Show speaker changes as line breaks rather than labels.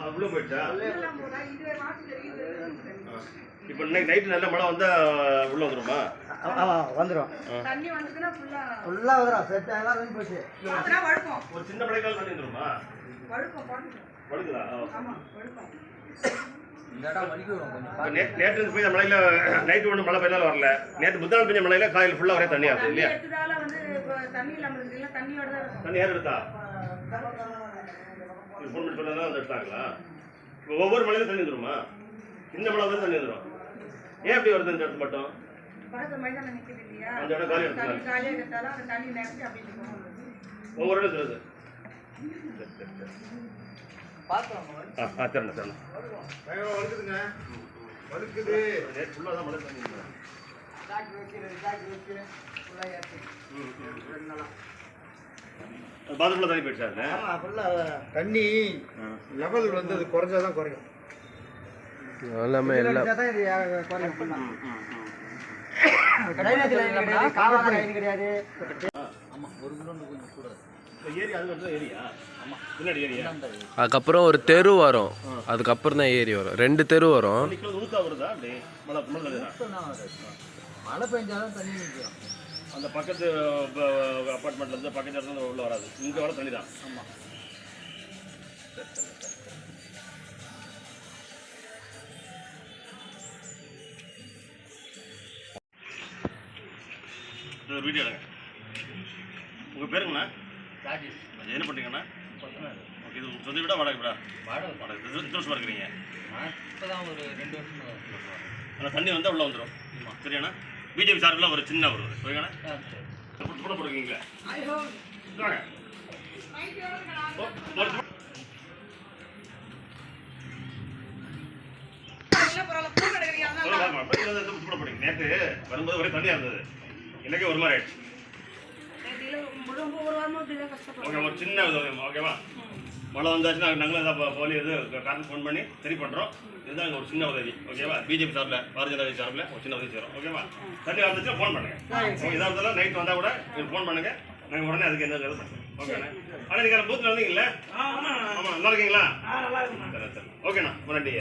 அவ்வளோ போயிடுச்சா. இப்போ இன்னைக்கு நைட்டு நல்ல மழை வந்தா உள்ள வந்துருமா?
ஆமாம் வந்துடும்
தண்ணி வந்ததுன்னா ஃபுல்லா
ஃபுல்லாக வந்துடும் செட் எல்லாம் வந்து போச்சு.
பார்த்தனா வழுக்கும்.
ஒரு சின்ன மழைக்கால தண்ணி வந்துருமா? நே- நேற்று பெய்த மழையில நைட்டு ஒன்று மழை பெய்தாலும் வரல. நேற்று முந்தாள் பெஞ்ச மழையில காலையில் ஃபுல்லாக ஒரே தண்ணி ஆகுது இல்லையா?
தண்ணி இல்லாம இருக்கு இல்ல தண்ணியோட தான் இருக்கும்.
தண்ணி யார் எடுத்தா? ஃபோன் பண்ணி வந்து எடுத்தாங்களா? இப்போ ஒவ்வொரு மழையிலும் தண்ணி வந்துருமா? இந்த மழை வந்து தண்ணி வந்துடும் ஏன் அப்படி வருது இந்த இடத்து மட்டும்? அந்த இடம்
அப்படி இருக்கும்
ஒவ்வொரு இடம் சொல்லுது? ஆ
வழுக்குதுங்க வழுக்குது
நேற்று ஃபுல்லாக தான் மழை தண்ணி இருந்தது. அது பாத்ரூமில் தண்ணி போயிடுச்சா அதுல?
ஆமாம் ஃபுல்லாக
தண்ணி லெவல் வந்து அது குறைஞ்சாதான் குறையும்.
எல்லாமே
குறையும் ஃபுல்லாக லைன் கிடையாது லைன் கிடையாது.
அதுக்கப்புறம் ஒரு தெரு வரும். அதுக்கப்புறம் தான் ஏரி வரும். ரெண்டு தெரு வரும்.
மழை
பெஞ்சாலும் தண்ணி
அந்த பக்கத்து அப்பார்ட்மெண்ட்ல இருந்து பக்கத்து இடத்துல இருந்து உள்ள வராது. இங்க வர தண்ணி தான். ஆமா. ஒரு வீடியோ எடுங்க உங்க பேருங்கண்ணா ராஜேஷ். என்ன பண்றீங்கண்ணா? ஓகே இது சொந்த வீடா வாடகை வீடா? வாடகை வாடகை எத்தனை வருஷமா இருக்கிறீங்க?
இப்போதான் ஒரு ரெண்டு வருஷம்
ஆனால் தண்ணி வந்தால் உள்ள வந்துடும் சரியாண்ணா? பிஜேபி சார்பில் ஒரு சின்ன ஒரு கூட போடுவீங்களா. நேத்து வரும்போது ஒரே தண்ணியா இருந்தது. இன்னைக்கு ஒரு மாதிரி ஆயிடுச்சு.
ஒரு
சின்ன ஓகேவா? மழை வந்தாச்சுன்னா நாங்களும் ஏதாவது போலி இது காரணம் ஃபோன் பண்ணி சரி பண்ணுறோம் இதுதான் ஒரு சின்ன உதவி ஓகேவா பிஜேபி சார்பில் பாரதிய ஜனதா சார்பில் ஒரு சின்ன உதவி செய்கிறோம் ஓகேவா தண்ணி வந்துச்சுன்னா ஃபோன் பண்ணுங்க. ஓகே இதாக இருந்தாலும் நைட் வந்தால் கூட நீங்கள் ஃபோன் பண்ணுங்க. நாங்கள் உடனே அதுக்கு என்ன ஓகேண்ணா ஆனால் நீங்கள் பூத்தில் இருந்தீங்கல்ல ஆமாம் நல்லா இருக்கீங்களா? சரி சரி. ஓகேண்ணா நன்றி